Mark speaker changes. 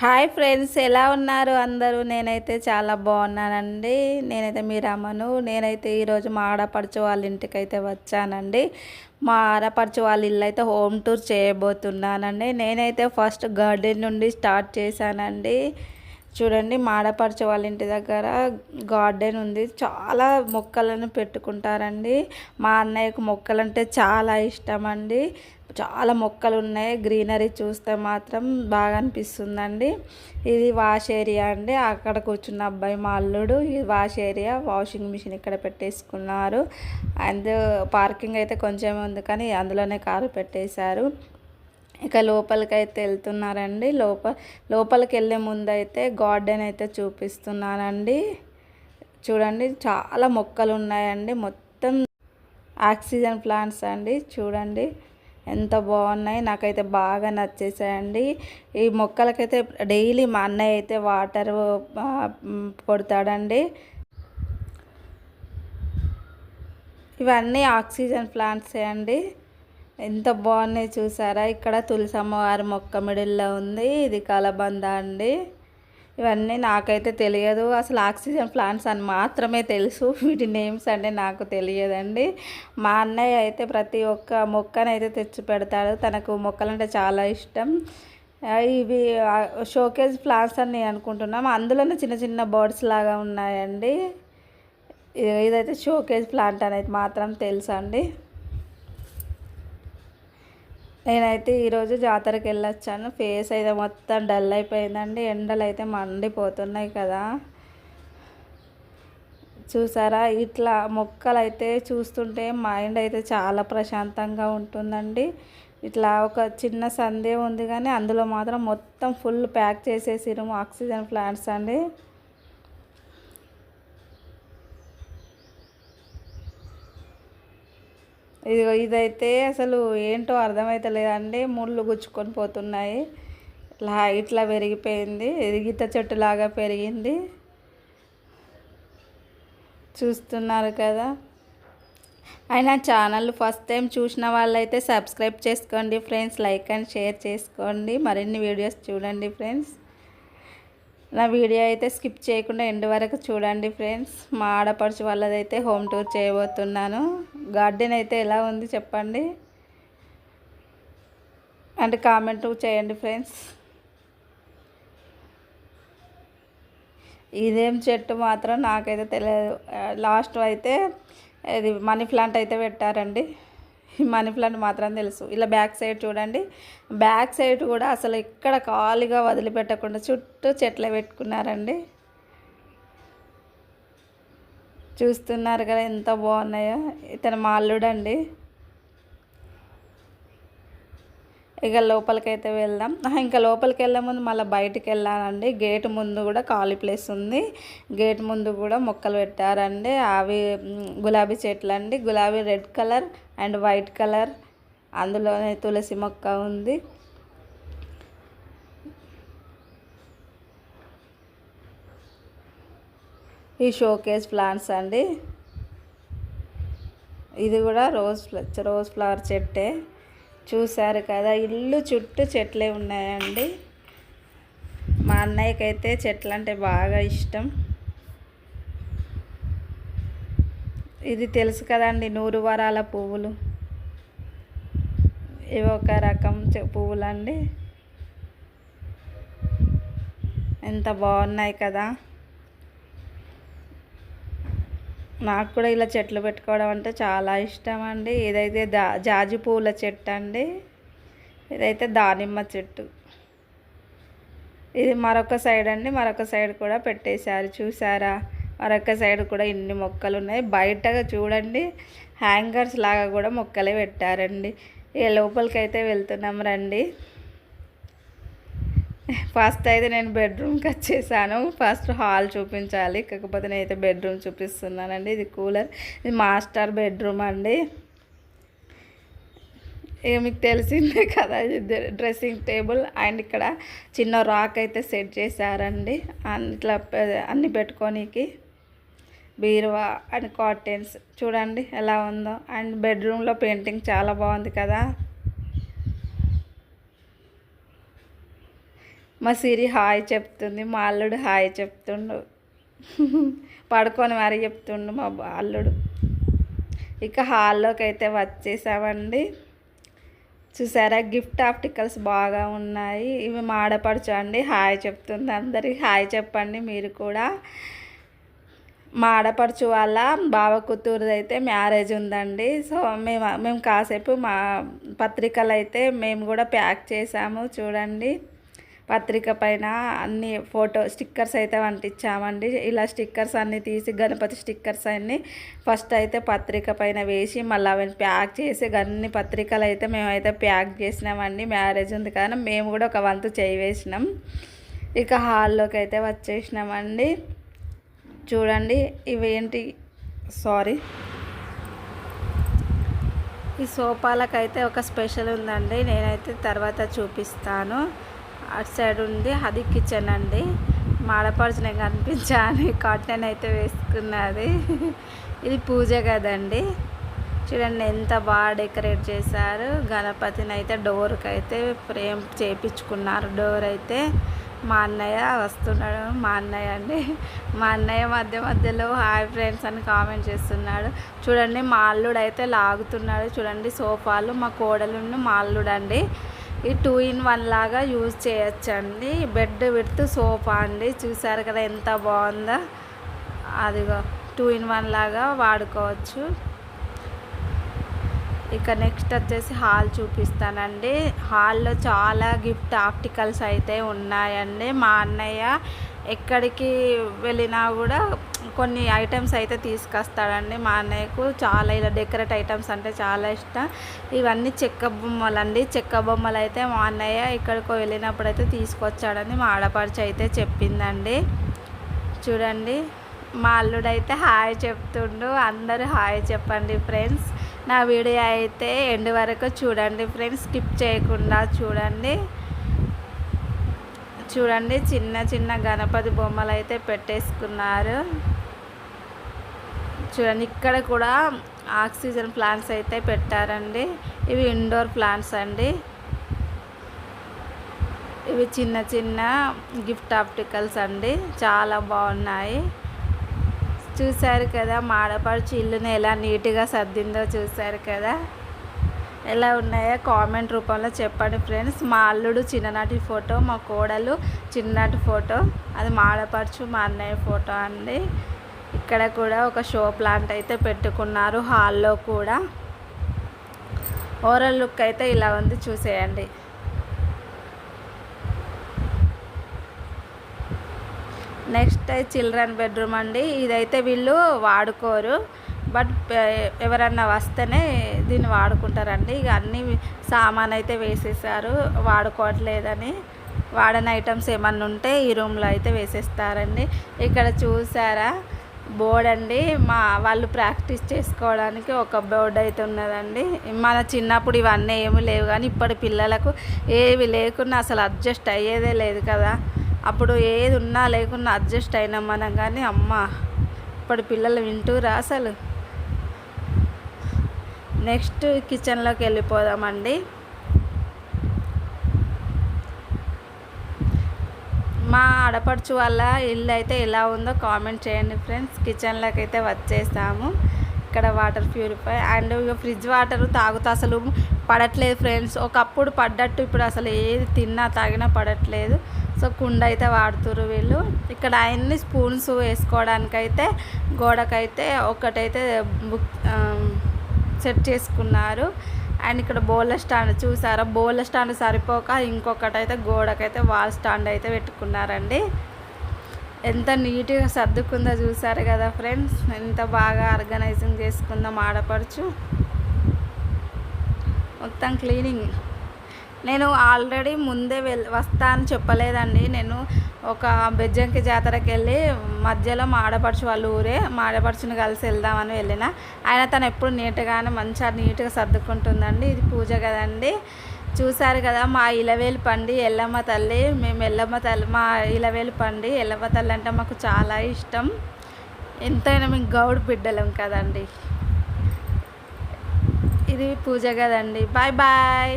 Speaker 1: Hi friends ఎలా ఉన్నారు అందరూ? నేనైతే చాలా బాగున్నానండి. నేనైతే మీ రమను. నేనైతే ఈరోజు మా ఆడపడుచు వాళ్ళ ఇంటికి అయితే వచ్చానండి. మా ఆడపడుచు వాళ్ళ ఇల్లు అయితే హోమ్ టూర్ చేయబోతున్నానండి. నేనైతే ఫస్ట్ గార్డెన్ నుండి స్టార్ట్ చేశానండి. చూడండి మాడపరచు వాళ్ళ ఇంటి దగ్గర గార్డెన్ ఉంది. చాలా మొక్కలను పెట్టుకుంటారండి. మా అన్నయ్యకు మొక్కలు అంటే చాలా ఇష్టం అండి చాలా మొక్కలు ఉన్నాయి గ్రీనరీ చూస్తే మాత్రం బాగా అనిపిస్తుందండి. ఇది వాష్ ఏరియా అండి. అక్కడ కూర్చున్న అబ్బాయి మా అల్లుడు ఇది వాష్ ఏరియా వాషింగ్ మిషన్ ఇక్కడ పెట్టేసుకున్నారు. అండ్ పార్కింగ్ అయితే కొంచెం ఉంది కానీ అందులోనే కారు పెట్టేశారు. ఇక లోపలికి అయితే వెళ్తున్నారండి. లోపల లోపలికి వెళ్ళే ముందు అయితే గార్డెన్ అయితే చూపిస్తున్నానండి. చూడండి చాలా మొక్కలు ఉన్నాయండి మొత్తం ఆక్సిజన్ ప్లాంట్స్ అండి. చూడండి. ఎంత బాగున్నాయి నాకైతే బాగా నచ్చేసాయండి. ఈ మొక్కలకైతే డైలీ మా అన్నయ్య అయితే వాటర్ కొడతాడండి. ఇవన్నీ ఆక్సిజన్ ప్లాంట్సే అండి. ఎంత బాగున్నాయి చూసారా? ఇక్కడ తులసమ్మవారి మొక్క మిడిల్లో ఉంది. ఇది కలబంద అండి. ఇవన్నీ నాకైతే తెలియదు. అసలు ఆక్సిజన్ ప్లాంట్స్ అని మాత్రమే తెలుసు. వీటి నేమ్స్ అంటే నాకు తెలియదండి. మా అన్నయ్య అయితే ప్రతి ఒక్క మొక్కనైతే తెచ్చి పెడతాడు. తనకు మొక్కలంటే చాలా ఇష్టం. ఇవి షోకేజ్ ప్లాంట్స్ అని నేను అనుకుంటున్నాం. అందులోనే చిన్న చిన్న బర్డ్స్ లాగా ఉన్నాయండి. ఇదైతే షోకేజ్ ప్లాంట్ అనేది మాత్రం తెలుసండి. అండి నేనైతే ఈరోజు జాతరకి వెళ్ళొచ్చాను. ఫేస్ అయితే మొత్తం డల్ అయిపోయిందండి. ఎండలు అయితే మండిపోతున్నాయి కదా. చూసారా? ఇట్లా మొక్కలు అయితే చూస్తుంటే మైండ్ అయితే చాలా ప్రశాంతంగా ఉంటుందండి. ఇట్లా ఒక చిన్న సందే ఉంది కానీ అందులో మాత్రం మొత్తం ఫుల్ ప్యాక్ చేసేసిరు ఆక్సిజన్ ప్లాంట్స్ అండి. ఇది ఇదైతే అసలు ఏంటో అర్థమవుతలేదండి ముళ్ళు గుచ్చుకొని పోతున్నాయి. ఇట్లా ఇట్లా పెరిగిపోయింది. ఎదిగిత చెట్టులాగా పెరిగింది. చూస్తున్నారు కదా. అయినా ఛానల్ ఫస్ట్ టైం చూసిన వాళ్ళైతే సబ్స్క్రైబ్ చేసుకోండి ఫ్రెండ్స్. లైక్ అండ్ షేర్ చేసుకోండి. మరిన్ని వీడియోస్ చూడండి ఫ్రెండ్స్. నా వీడియో అయితే స్కిప్ చేయకుండా ఎండ్ వరకు చూడండి ఫ్రెండ్స్. మా ఆడపడుచు వాళ్ళదైతే హోమ్ టూర్ చేయబోతున్నాను. గార్డెన్ అయితే ఎలా ఉంది చెప్పండి? అంటే కామెంట్ చేయండి ఫ్రెండ్స్. ఇదేం చెట్టు మాత్రం నాకైతే తెలియదు. లాస్ట్ అయితే ఇది మనీ ప్లాంట్ అయితే పెట్టారండి. మనీ ప్లాంట్ మాత్రం తెలుసు. ఇలా బ్యాక్ సైడ్ చూడండి. బ్యాక్ సైడ్ కూడా అసలు ఇక్కడ ఖాళీగా వదిలిపెట్టకుండా చుట్టూ చెట్లు పెట్టుకున్నారండి. చూస్తున్నారు కదా ఎంత బాగున్నాయో. ఇతను మా అల్లుడండి. ఇక లోపలికైతే వెళ్దాం. ఇంకా లోపలికి వెళ్ళే ముందు మళ్ళీ బయటికి వెళ్ళానండి గేట్ ముందు కూడా ఖాళీ ప్లేస్ ఉంది. గేట్ ముందు కూడా మొక్కలు పెట్టారండి. అవి గులాబీ చెట్లు అండి గులాబీ red colour and white colour. అందులోనే తులసి మొక్క ఉంది. ఈ షోకేస్ ప్లాంట్స్ అండి. ఇది కూడా రోజ్ రోజ్ ఫ్లవర్ చెట్టే. చూశారు కదా ఇల్లు చుట్టూ చెట్లే ఉన్నాయండి. మా అన్నయ్యకి అయితే చెట్లు అంటే బాగా ఇష్టం. ఇది తెలుసు కదండి నూరు వరాల పువ్వులు. ఇవి ఒక రకం పువ్వులండి. ఎంత బాగున్నాయి కదా. నాకు కూడా ఇలా చెట్లు పెట్టుకోవడం అంటే చాలా ఇష్టం అండి ఇదైతే దా జాజి పూల చెట్టు అండి ఇదైతే దానిమ్మ చెట్టు. ఇది మరొక సైడ్ అండి మరొక సైడ్ కూడా పెట్టేశారు. చూసారా మరొక సైడ్ కూడా ఇన్ని మొక్కలు ఉన్నాయి. బయటగా చూడండి హ్యాంగర్స్ లాగా కూడా మొక్కలే పెట్టారండి. ఇక లోపలికి అయితే వెళ్తున్నాం రండి. ఫస్ట్ అయితే నేను బెడ్రూమ్కి వచ్చేసాను. ఫస్ట్ హాల్ చూపించాలి. కాకపోతే నేనైతే బెడ్రూమ్ చూపిస్తున్నానండి. ఇది కూలర్. ఇది మాస్టర్ బెడ్రూమ్ అండి. ఇక మీకు తెలిసిందే కదా డ్రెస్సింగ్ టేబుల్. అండ్ ఇక్కడ చిన్న రాక్ అయితే సెట్ చేశారండి. ఇట్లా అన్ని పెట్టుకోనికి. బీరువా అండ్ కాటన్స్. చూడండి ఎలా ఉందో. అండ్ బెడ్రూమ్లో పెయింటింగ్ చాలా బాగుంది కదా. మా సిరి హాయ్ చెప్తుంది మా అల్లుడు హాయ్ చెప్తుండు. పడుకొని మరి చెప్తుండు మా అల్లుడు. ఇక హాల్లోకి అయితే వచ్చేసామండి. చూసారా గిఫ్ట్ ఆప్టికల్స్ బాగా ఉన్నాయి. ఇవి మాడపడుచు అండి హాయ్ చెప్తుంది అందరికి. హాయ్ చెప్పండి మీరు కూడా. మా ఆడపడుచు వాళ్ళ బావ కూతురుది అయితే మ్యారేజ్ ఉందండి. సో మేము మేము కాసేపు మా పత్రికలు అయితే మేము కూడా ప్యాక్ చేసాము చూడండి. పత్రిక పైన అన్ని ఫోటో స్టిక్కర్స్ అయితే అంటించామండి ఇలా స్టిక్కర్స్ అన్నీ తీసి గణపతి స్టిక్కర్స్ అన్నీ ఫస్ట్ అయితే పత్రిక పైన వేసి మళ్ళీ అవన్నీ ప్యాక్ చేసి అన్ని పత్రికలు అయితే మేమైతే ప్యాక్ చేసినామండి. మ్యారేజ్ ఉంది కానీ మేము కూడా ఒక వంతు చేయి వేసినాం. ఇక హాల్లోకి అయితే వచ్చేసినామండి. చూడండి ఇవేంటి? సారీ. ఈ సోఫాలకైతే ఒక స్పెషల్ ఉందండి నేనైతే తర్వాత చూపిస్తాను. అటు సైడ్ ఉంది అది కిచెన్ అండి. మాడపరచనే కనిపించా అని కాటన్ అయితే వేసుకున్నది. ఇది పూజ కదండి చూడండి ఎంత బాగా డెకరేట్ చేశారు. గణపతిని అయితే డోర్కి అయితే ఫ్రేమ్ చేపించుకున్నారు. డోర్ అయితే మా అన్నయ్య వస్తున్నాడు. మా అన్నయ్య అండి. మా అన్నయ్య మధ్య మధ్యలో హాయ్ ఫ్రెండ్స్ అని కామెంట్ చేస్తున్నాడు. చూడండి మా అల్లుడు అయితే లాగుతున్నాడు. చూడండి సోఫాలు మా కోడలు మా అల్లుడు అండి ఈ టూ ఇన్ వన్ లాగా యూజ్ చేయొచ్చండి. బెడ్ విడుతూ సోఫా అండి. చూసారు కదా ఎంత బాగుందో. అదిగో టూ ఇన్ వన్ లాగా వాడుకోవచ్చు. ఇక నెక్స్ట్ వచ్చేసి హాల్ చూపిస్తానండి. హాల్లో చాలా గిఫ్ట్ ఆప్టికల్స్ అయితే ఉన్నాయండి. మా అన్నయ్య ఎక్కడికి వెళ్ళినా కూడా కొన్ని ఐటమ్స్ అయితే తీసుకొస్తాడండి. మా అన్నయ్యకు చాలా ఇలా డెకరేట్ ఐటమ్స్ అంటే చాలా ఇష్టం. ఇవన్నీ చెక్క బొమ్మలు అండి చెక్క బొమ్మలు అయితే మా అన్నయ్య ఇక్కడికి వెళ్ళినప్పుడు అయితే తీసుకొచ్చాడని మా ఆడపడుచు అయితే చెప్పిందండి. చూడండి మా అల్లుడైతే హాయ్ చెప్తుండు. అందరూ హాయ్ చెప్పండి ఫ్రెండ్స్. నా వీడియో అయితే ఎండ్ వరకు చూడండి ఫ్రెండ్స్. స్కిప్ చేయకుండా చూడండి. చూడండి చిన్న చిన్న గణపతి బొమ్మలు అయితే పెట్టేసుకున్నారు. చూడండి ఇక్కడ కూడా ఆక్సిజన్ ప్లాంట్స్ అయితే పెట్టారండి. ఇవి ఇండోర్ ప్లాంట్స్ అండి. ఇవి చిన్న చిన్న గిఫ్ట్ ఆప్టికల్స్ అండి. చాలా బాగున్నాయి. చూశారు కదా మాడపడుచు ఇల్లుని ఎలా నీట్గా సర్దిందో చూశారు కదా. ఎలా ఉన్నాయో కామెంట్ రూపంలో చెప్పండి ఫ్రెండ్స్. మా అల్లుడు చిన్ననాటి ఫోటో మా కోడలు చిన్ననాటి ఫోటో. అది మాడపడుచు మా అన్నయ్య ఫోటో అండి. ఇక్కడ కూడా ఒక షో ప్లాంట్ అయితే పెట్టుకున్నారు హాల్లో కూడా. ఓవరాల్ లుక్ అయితే ఇలా ఉంది చూసేయండి. నెక్స్ట్ చిల్డ్రన్ బెడ్రూమ్ అండి. ఇదైతే వీళ్ళు వాడుకోరు. బట్ ఎవరన్నా వస్తేనే దీన్ని వాడుకుంటారండి. ఇక అన్ని సామాన్ అయితే వేసేసారు. వాడుకోవట్లేదని. వాడని ఐటమ్స్ ఏమన్నా ఉంటే ఈ రూమ్లో అయితే వేసేస్తారండి. ఇక్కడ చూసారా? బోర్డ్ అండి. మా వాళ్ళు ప్రాక్టీస్ చేసుకోవడానికి ఒక బోర్డ్ అయితే ఉన్నదండి. మన చిన్నప్పుడు ఇవన్నీ ఏమి లేవు కానీ ఇప్పటి పిల్లలకు ఏవి లేకున్నా అసలు అడ్జస్ట్ అయ్యేదే లేదు కదా. అప్పుడు ఏది ఉన్నా లేకున్నా అడ్జస్ట్ అయినాం మనం కానీ అమ్మ ఇప్పుడు పిల్లలు వింటూరా అసలు? నెక్స్ట్ కిచెన్లోకి వెళ్ళిపోదామండి మా ఆడపడుచు వల్ల ఇల్లు అయితే ఎలా ఉందో కామెంట్ చేయండి ఫ్రెండ్స్. కిచెన్లోకి అయితే వచ్చేసాము. ఇక్కడ వాటర్ ప్యూరిఫై అండ్ ఇక ఫ్రిడ్జ్ వాటర్ తాగుతా అసలు పడట్లేదు ఫ్రెండ్స్. ఒకప్పుడు పడ్డట్టు ఇప్పుడు అసలు ఏది తిన్నా తాగినా పడట్లేదు. సో కుండ అయితే వాడుతురు వీళ్ళు. ఇక్కడ అన్ని స్పూన్స్ వేసుకోవడానికైతే గోడకైతే ఒకటైతే బుక్ సెట్ చేసుకున్నారు. అండ్ ఇక్కడ బోల స్టాండ్ చూసారా? బోల స్టాండ్ సరిపోక ఇంకొకటి అయితే గోడకైతే వాల్ స్టాండ్ అయితే పెట్టుకున్నారండి. ఎంత నీట్గా సర్దుకుందో చూసారు కదా ఫ్రెండ్స్. ఎంత బాగా ఆర్గనైజింగ్ చేసుకుందాం ఆడపడుచు మొత్తం క్లీనింగ్. నేను ఆల్రెడీ ముందే వెళ్ వస్తా అని చెప్పలేదండి. నేను ఒక బెజ్జంకి జాతరకి వెళ్ళి మధ్యలో మాడపడుచు వాళ్ళ ఊరే మాడపడుచుని కలిసి వెళ్దామని వెళ్ళిన. ఆయన తను ఎప్పుడు నీట్గానే మంచిగా నీట్గా సర్దుకుంటుందండి. ఇది పూజ కదండి. చూసారు కదా మా ఇలవేలు పండి ఎల్లమ్మ తల్లి మేము ఎల్లమ్మ తల్లి మా ఇలవేలు పండి ఎల్లమ్మ తల్లి అంటే మాకు చాలా ఇష్టం. ఎంతైనా మేము గౌడ్ బిడ్డలం కదండి. ఇది పూజ కదండి. Bye bye.